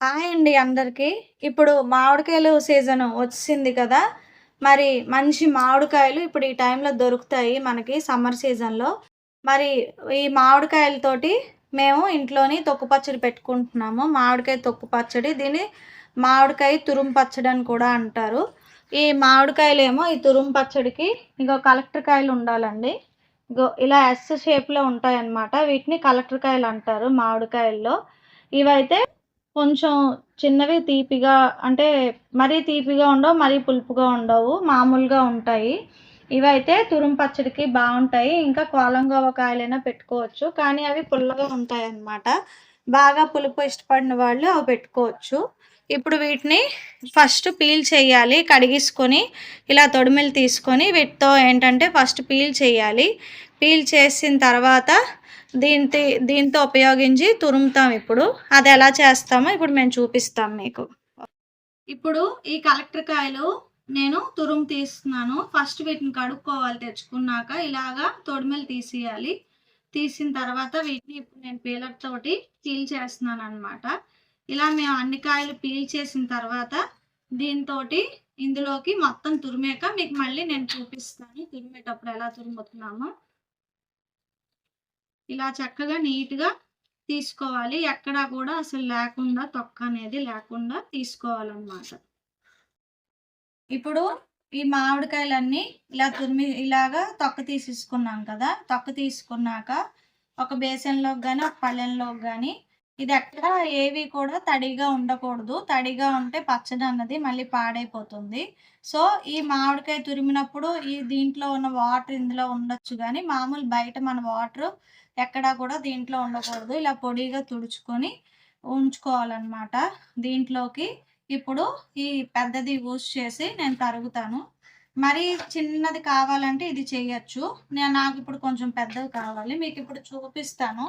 Hi అండి అందరికీ. ఇప్పుడు మామిడికాయలు సీజన్ వచ్చింది కదా! మరి మంచి మామిడికాయలు ఇప్పుడు ఈ టైంలో దొరుకుతాయి మనకి సమ్మర్ సీజన్‌లో. మరి ఈ మామిడికాయలతోటి మేము ఇంట్లోని తొక్కు పచ్చడి పెట్టుకుంటున్నాము. మామిడికాయ తొక్కు పచ్చడి. దీన్ని మామిడికాయ తురుము పచ్చడి అని కూడా అంటారు. ఈ మామిడికాయలేమో ఈ తురుము పచ్చడికి ఇంకో కలెక్టర్ కాయలు ఉండాలండి. గో ఇలా ఎస్ షేప్‌లో ఉంటాయన్నమాట. వీటిని కలెక్టర్ కాయలు అంటారు మామిడికాయల్లో. ఇవైతే కొంచెం చిన్నవి తీపిగా అంటే మరీ తీపిగా ఉండవు, మరీ పులుపుగా ఉండవు. మామూలుగా ఉంటాయి. ఇవైతే తురుము పచ్చడికి బాగుంటాయి ఇంకా కోలంగోవ కాయలైనా పెట్టుకోవచ్చు. కానీ అవి పుల్లగా ఉంటాయన్నమాట. బాగా పులుపు ఇష్టపడిన వాళ్ళు అవి పెట్టుకోవచ్చు. ఇప్పుడు వీటిని ఫస్ట్ పీల్ చేయాలి. కడిగేసుకొని ఇలా తొడిమిలు తీసుకొని వీటితో ఏంటంటే ఫస్ట్ పీల్ చేయాలి. పీల్ చేసిన తర్వాత దీంతో దీంతో ఉపయోగించి తురుముతాం ఇప్పుడు. అది ఎలా చేస్తామో ఇప్పుడు మేము చూపిస్తాం మీకు. ఇప్పుడు ఈ కలెక్టర్ కాయలు నేను తురుము తీస్తున్నాను. ఫస్ట్ వీటిని కడుక్కోవాలి తెచ్చుకున్నాక. ఇలాగా తొడిమెలు తీసేయాలి. తీసిన తర్వాత వీటిని ఇప్పుడు నేను పీలర్ తోటి పీల్ చేస్తున్నాననమాట. ఇలా మేము అన్ని కాయలు పీల్ చేసిన తర్వాత దీనితోటి ఇందులోకి మొత్తం తురిమాక మీకు మళ్ళీ నేను చూపిస్తాను. తురిమేటప్పుడు ఎలా తురుముతున్నామో. ఇలా చక్కగా నీట్‌గా తీసుకోవాలి. ఎక్కడా కూడా అసలు లేకుండా తొక్క అనేది లేకుండా తీసుకోవాలన్నమాట. ఇప్పుడు ఈ మామిడికాయలన్నీ ఇలా తురిమి ఇలాగా తొక్క తీసేసుకున్నాం కదా! తొక్క తీసుకున్నాక ఒక బేసన్‌లోకి కానీ ఒక పళ్ళెంలోకి కానీ ఇది ఎక్కడ ఏవి కూడా తడిగా ఉండకూడదు. తడిగా ఉంటే పచ్చడి అన్నది మళ్ళీ పాడైపోతుంది. సో, ఈ మామిడికాయ తురిమినప్పుడు ఈ దీంట్లో ఉన్న వాటర్ ఇందులో ఉండొచ్చు కానీ మామూలు బయట మన వాటర్ ఎక్కడా కూడా దీంట్లో ఉండకూడదు. ఇలా పొడిగా తుడుచుకొని ఉంచుకోవాలన్నమాట. దీంట్లోకి ఇప్పుడు ఈ పెద్దది యూజ్ చేసి నేను తరుగుతాను. మరి చిన్నది కావాలంటే ఇది చేయొచ్చు నేను నాకు ఇప్పుడు కొంచెం పెద్దది కావాలి. మీకు ఇప్పుడు చూపిస్తాను.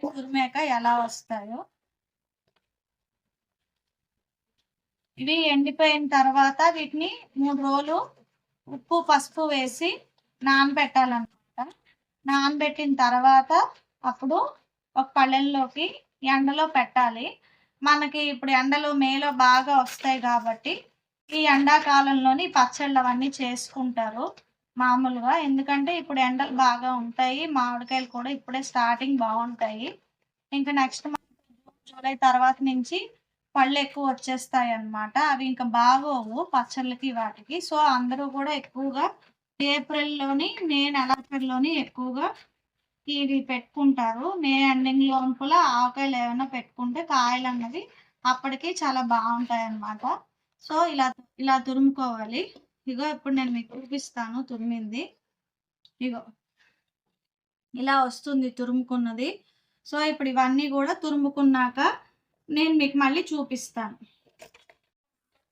కురిమేక ఎలా వస్తాయో. ఇవి ఎండిపోయిన తర్వాత వీటిని మూడు రోజులు ఉప్పు, పసుపు వేసి నానబెట్టాలన్నమాట. నానబెట్టిన తర్వాత అప్పుడు ఒక పళ్ళెంలోకి ఎండలో పెట్టాలి. మనకి ఇప్పుడు ఎండలు మేలో బాగా వస్తాయి కాబట్టి ఈ ఎండాకాలంలోని పచ్చళ్ళు అవన్నీ చేసుకుంటారు మామూలుగా. ఎందుకంటే ఇప్పుడు ఎండలు బాగా ఉంటాయి. మామిడికాయలు కూడా ఇప్పుడే స్టార్టింగ్ బాగుంటాయి ఇంకా నెక్స్ట్ మంత్ జూలై తర్వాత నుంచి పళ్ళు ఎక్కువ వచ్చేస్తాయి అన్నమాట అవి ఇంకా బాగోవు పచ్చళ్ళకి వాటికి. సో, అందరూ కూడా ఎక్కువగా ఏప్రిల్‌లోని, మే నెలాఖరిలోని ఎక్కువగా ఇవి పెట్టుకుంటారు. మే ఎండింగ్ లోపల ఆవకాయలు ఏమైనా పెట్టుకుంటే కాయలు అన్నది అప్పటికి చాలా బాగుంటాయి అన్నమాట సో, ఇలా ఇలా తురుముకోవాలి. ఇగో ఇప్పుడు నేను మీకు చూపిస్తాను తురిమింది. ఇగో. ఇలా వస్తుంది తురుముకున్నది. సో, ఇప్పుడు ఇవన్నీ కూడా తురుముకున్నాక నేను మీకు మళ్ళీ చూపిస్తాను.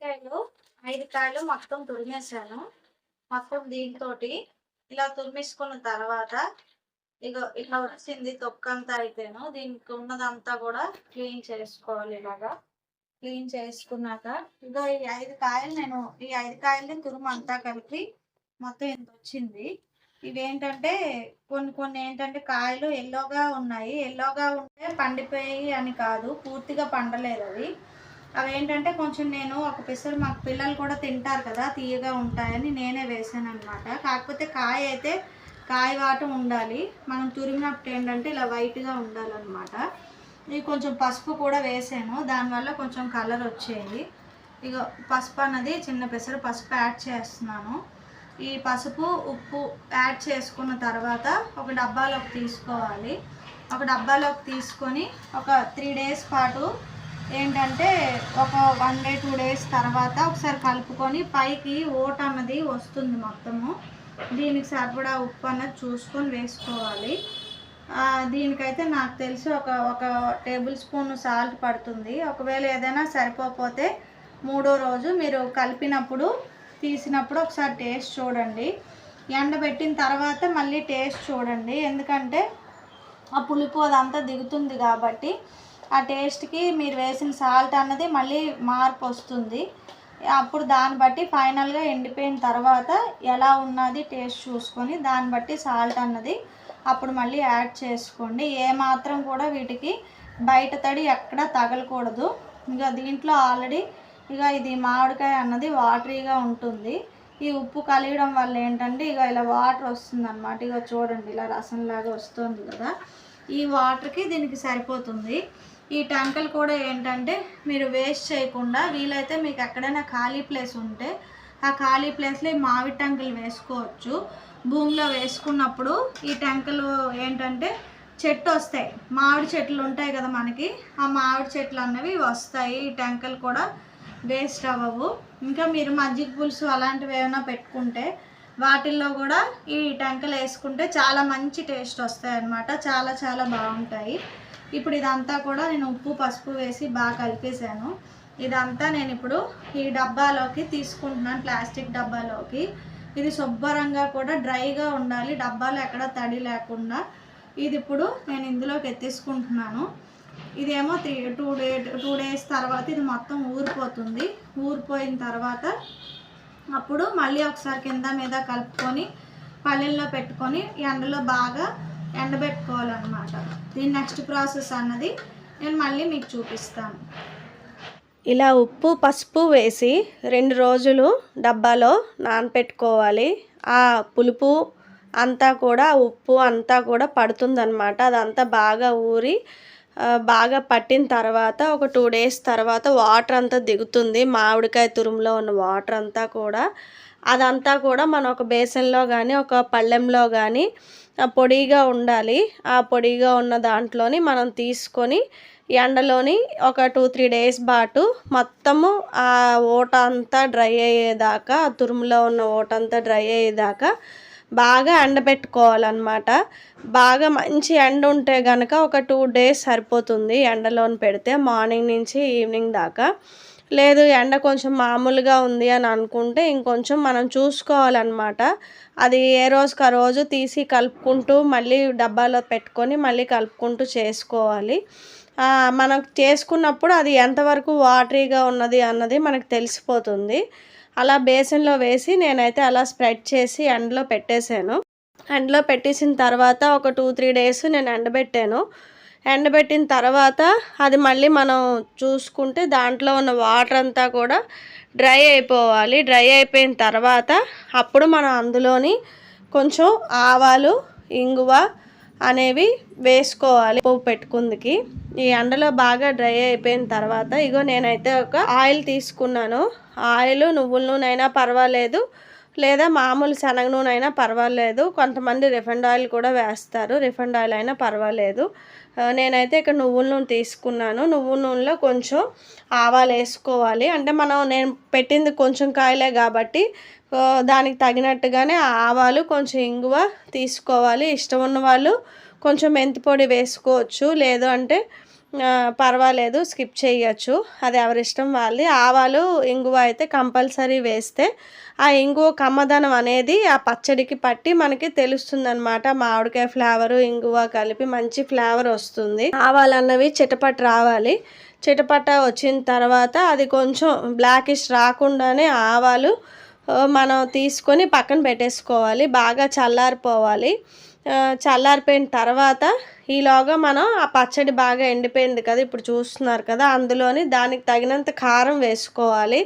కాయలు ఐదు కాయలు మొత్తం తురిమేసాను. మొత్తం దీనితోటి ఇలా తురిమేసుకున్న తర్వాత ఇగో ఇట్లా వచ్చింది తొక్కంతా అయితేను. దీనికి ఉన్నదంతా కూడా క్లీన్ చేసుకోవాలి ఇలాగా. క్లీన్ చేసుకున్నాక ఇగో ఈ ఐదు కాయలు నేను ఈ ఐదు కాయలని తురుము అంతా కలిపి మొత్తం ఇంత వచ్చింది ఇవేంటంటే కొన్ని కొన్ని ఏంటంటే కాయలు ఎల్లోగా ఉన్నాయి. ఎల్లోగా ఉంటే పండిపోయి అని కాదు. పూర్తిగా పండలేదు అవి అవేంటంటే కొంచెం నేను ఒక పిసరు మాకు పిల్లలు కూడా తింటారు కదా! తియ్యగా ఉంటాయని నేనే వేశాననమాట. కాకపోతే కాయ అయితే కాయ వాటం ఉండాలి. మనం తురిమినప్పుడు ఏంటంటే ఇలా వైట్‌గా ఉండాలన్నమాట ఇది కొంచెం పసుపు కూడా వేసాను. దానివల్ల కొంచెం కలర్ వచ్చేది. ఇగో పసుపు అన్నది చిన్న పెసరు పసుపు యాడ్ చేస్తున్నాను. ఈ పసుపు, ఉప్పు యాడ్ చేసుకున్న తర్వాత ఒక డబ్బాలోకి తీసుకోవాలి. ఒక డబ్బాలోకి తీసుకొని ఒక త్రీ డేస్ పాటు ఏంటంటే ఒక వన్ డే, టూ డేస్ తర్వాత ఒకసారి కలుపుకొని పైకి ఓట అన్నది వస్తుంది మొత్తము. దీనికి సరిపడా ఉప్పు అన్నది చూసుకొని వేసుకోవాలి. దీనికైతే నాకు తెలిసి ఒక ఒక టేబుల్ స్పూన్ సాల్ట్ పడుతుంది. ఒకవేళ ఏదైనా సరిపోకపోతే మూడో రోజు మీరు కలిపినప్పుడు తీసినప్పుడు ఒకసారి టేస్ట్ చూడండి. ఎండబెట్టిన తర్వాత మళ్ళీ టేస్ట్ చూడండి. ఎందుకంటే ఆ పులుపు అదంతా దిగుతుంది కాబట్టి ఆ టేస్ట్‌కి మీరు వేసిన సాల్ట్ అన్నది మళ్ళీ మార్పు వస్తుంది అప్పుడు దాన్ని బట్టి ఫైనల్‌గా ఎండిపోయిన తర్వాత ఎలా ఉన్నది టేస్ట్ చూసుకొని దాన్ని బట్టి సాల్ట్ అన్నది అప్పుడు మళ్ళీ యాడ్ చేసుకోండి. ఏమాత్రం కూడా వీటికి బయట తడి ఎక్కడా తగలకూడదు. ఇక దీంట్లో ఆల్రెడీ ఇక ఇది మామిడికాయ అన్నది వాటరీగా ఉంటుంది. ఈ ఉప్పు కలియడం వల్ల ఏంటంటే ఇక ఇలా వాటర్ వస్తుంది అనమాట ఇక చూడండి ఇలా రసంలాగా వస్తుంది కదా. ఈ వాటర్కి దీనికి సరిపోతుంది. ఈ టంకలు కూడా ఏంటంటే మీరు వేస్ట్ చేయకుండా వీలైతే మీకు ఎక్కడైనా ఖాళీ ప్లేస్ ఉంటే ఆ ఖాళీ ప్లేస్లో ఈ మామిడి టంకలు వేసుకోవచ్చు. భూమిలో వేసుకున్నప్పుడు ఈ టెంకలు ఏంటంటే చెట్టు వస్తాయి. మామిడి చెట్లు ఉంటాయి కదా మనకి. ఆ మామిడి చెట్లు అన్నవి వస్తాయి. ఈ టెంకలు కూడా వేస్ట్ అవ్వవు. ఇంకా మీరు మజ్జిగ పులుసు అలాంటివి ఏమైనా పెట్టుకుంటే వాటిల్లో కూడా ఈ టెంకలు వేసుకుంటే చాలా మంచి టేస్ట్ వస్తాయి అన్నమాట. చాలా చాలా బాగుంటాయి. ఇప్పుడు ఇదంతా కూడా నేను ఉప్పు పసుపు వేసి బాగా కలిపేసాను ఇదంతా నేను ఇప్పుడు ఈ డబ్బాలోకి తీసుకుంటున్నాను ప్లాస్టిక్ డబ్బాలోకి. ఇది శుభ్రంగా కూడా డ్రైగా ఉండాలి. డబ్బాలో ఎక్కడ తడి లేకుండా. ఇది ఇప్పుడు నేను ఇందులోకి ఎత్తేసుకుంటున్నాను. ఇదేమో three two day two days తర్వాత ఇది మొత్తం ఊరిపోతుంది. ఊరిపోయిన తర్వాత అప్పుడు మళ్ళీ ఒకసారి కింద మీద కలుపుకొని పల్లెల్లో పెట్టుకొని ఎండలో బాగా ఎండబెట్టుకోవాలన్నమాట. దీని నెక్స్ట్ ప్రాసెస్ అన్నది నేను మళ్ళీ మీకు చూపిస్తాను. ఇలా ఉప్పు పసుపు వేసి రెండు రోజులు డబ్బాలో నానపెట్టుకోవాలి. ఆ పులుపు అంతా కూడా ఉప్పు అంతా కూడా పడుతుందన్నమాట. అదంతా బాగా ఊరి బాగా పట్టిన తర్వాత ఒక టూ డేస్ తర్వాత వాటర్ అంతా దిగుతుంది. మామిడికాయ తురుములో ఉన్న వాటర్ అంతా కూడా అదంతా కూడా మనం ఒక బేసన్లో కానీ ఒక పళ్ళెంలో కానీ ఆ, పొడిగా ఉండాలి. ఆ పొడిగా ఉన్న దాంట్లోని మనం తీసుకొని ఎండలోని ఒక టూ త్రీ డేస్ పాటు మొత్తము ఆ ఓట అంతా డ్రై అయ్యేదాకా ఆ తురుములో ఉన్న ఓట అంతా డ్రై అయ్యేదాకా బాగా ఎండబెట్టుకోవాలన్నమాట. బాగా మంచి ఎండ ఉంటే కనుక ఒక టూ డేస్ సరిపోతుంది ఎండలోని పెడితే మార్నింగ్ నుంచి ఈవినింగ్ దాకా. లేదు ఎండ కొంచెం మామూలుగా ఉంది అని అనుకుంటే ఇంకొంచెం మనం చూసుకోవాలన్నమాట. అది ఏ రోజుకి ఆ రోజు తీసి కలుపుకుంటూ మళ్ళీ డబ్బాలో పెట్టుకొని మళ్ళీ కలుపుకుంటూ చేసుకోవాలి. మనం చేసుకున్నప్పుడు అది ఎంతవరకు వాటరీగా ఉన్నది అన్నది మనకు తెలిసిపోతుంది. అలా బేసన్లో వేసి నేనైతే అలా స్ప్రెడ్ చేసి ఎండలో పెట్టేశాను. ఎండలో పెట్టేసిన తర్వాత ఒక టూ త్రీ డేస్ నేను ఎండబెట్టాను. ఎండబెట్టిన తర్వాత అది మళ్ళీ మనం చూసుకుంటే దాంట్లో ఉన్న వాటర్ అంతా కూడా డ్రై అయిపోవాలి. డ్రై అయిపోయిన తర్వాత అప్పుడు మనం అందులోని కొంచెం ఆవాలు ఇంగువ అనేవి వేసుకోవాలి పోపు పెట్టుకుందికి. ఈ ఎండలో బాగా డ్రై అయిపోయిన తర్వాత ఇగో నేనైతే ఒక ఆయిల్ తీసుకున్నాను. ఆయిల్ నువ్వుల నూనె అయినా పర్వాలేదు. లేదా మామూలు శనగ నూనె అయినా పర్వాలేదు. కొంతమంది రిఫండ్ ఆయిల్ కూడా వేస్తారు. రిఫండ్ ఆయిల్ అయినా పర్వాలేదు. నేనైతే ఇక్కడ నువ్వుల నూనె తీసుకున్నాను. నువ్వుల నూనెలో కొంచెం ఆవాలు వేసుకోవాలి. అంటే మనం నేను పెట్టింది కొంచెం కాయలే కాబట్టి దానికి తగినట్టుగానే ఆవాలు కొంచెం ఇంగువ తీసుకోవాలి. ఇష్టం ఉన్న వాళ్ళు కొంచెం మెంతి పొడి వేసుకోవచ్చు. లేదు అంటే పర్వాలేదు స్కిప్ చేయొచ్చు. అది ఎవరిష్టం వాళ్ళు ఆవాలు ఇంగువ అయితే కంపల్సరీ వేస్తే ఆ ఇంగువ కమ్మదనం అనేది ఆ పచ్చడికి పట్టి మనకి తెలుస్తుందన్నమాట. మామిడికాయ ఫ్లేవరు ఇంగువ కలిపి మంచి ఫ్లేవర్ వస్తుంది. ఆవాలు అన్నవి చిటపట రావాలి. చిటపట వచ్చిన తర్వాత అది కొంచెం బ్లాకిష్ రాకుండానే ఆవాలు మనం తీసుకొని పక్కన పెట్టేసుకోవాలి. బాగా చల్లారిపోవాలి. చల్లారిపోయిన తర్వాత ఈలోగా మనం ఆ పచ్చడి బాగా ఎండిపోయింది కదా ఇప్పుడు చూస్తున్నారు కదా అందులోని దానికి తగినంత కారం వేసుకోవాలి.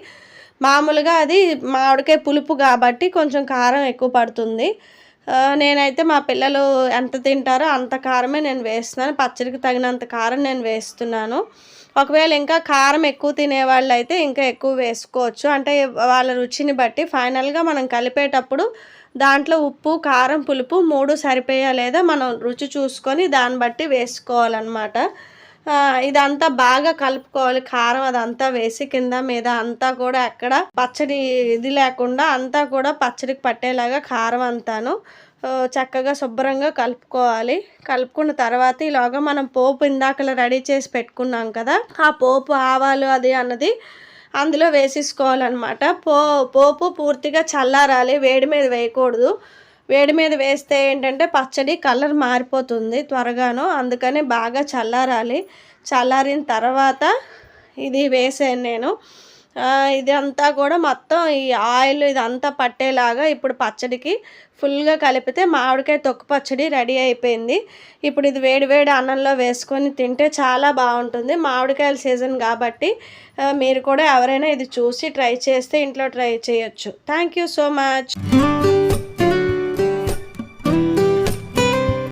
మామూలుగా అది మామిడికాయ పులుపు కాబట్టి కొంచెం కారం ఎక్కువ పడుతుంది. నేనైతే మా పిల్లలు ఎంత తింటారో అంత కారమే నేను వేస్తున్నాను. పచ్చడికి తగినంత కారం నేను వేస్తున్నాను. ఒకవేళ ఇంకా కారం ఎక్కువ తినేవాళ్ళు అయితే ఇంకా ఎక్కువ వేసుకోవచ్చు. అంటే వాళ్ళ రుచిని బట్టి ఫైనల్గా మనం కలిపేటప్పుడు దాంట్లో ఉప్పు కారం పులుపు మూడు సరిపోయా లేదా మనం రుచి చూసుకొని దాన్ని బట్టి వేసుకోవాలన్నమాట. ఇదంతా బాగా కలుపుకోవాలి. కారం అదంతా వేసి కింద మీద అంతా కూడా ఎక్కడ పచ్చడి ఇది లేకుండా అంతా కూడా పచ్చడికి పట్టేలాగా కారం అంతాను చక్కగా శుభ్రంగా కలుపుకోవాలి. కలుపుకున్న తర్వాత ఈలోగా మనం పోపు ఇందాకలా రెడీ చేసి పెట్టుకున్నాం కదా ఆ పోపు ఆవాలు అది అన్నది అందులో వేసేసుకోవాలన్నమాట. పో పోపు పూర్తిగా చల్లారాలి వేడి మీద వేయకూడదు. వేడి మీద వేస్తే ఏంటంటే పచ్చడి కలర్ మారిపోతుంది త్వరగాను. అందుకని బాగా చల్లారాలి. చల్లారిన తర్వాత ఇది వేసాను నేను. ఇదంతా కూడా మొత్తం ఈ ఆయిల్ ఇదంతా పట్టేలాగా ఇప్పుడు పచ్చడికి ఫుల్గా కలిపితే మామిడికాయ తొక్కు పచ్చడి రెడీ అయిపోయింది. ఇప్పుడు ఇది వేడి వేడి అన్నంలో వేసుకొని తింటే చాలా బాగుంటుంది. మామిడికాయల సీజన్ కాబట్టి మీరు కూడా ఎవరైనా ఇది చూసి ట్రై చేస్తే ఇంట్లో ట్రై చేయొచ్చు. Thank you so much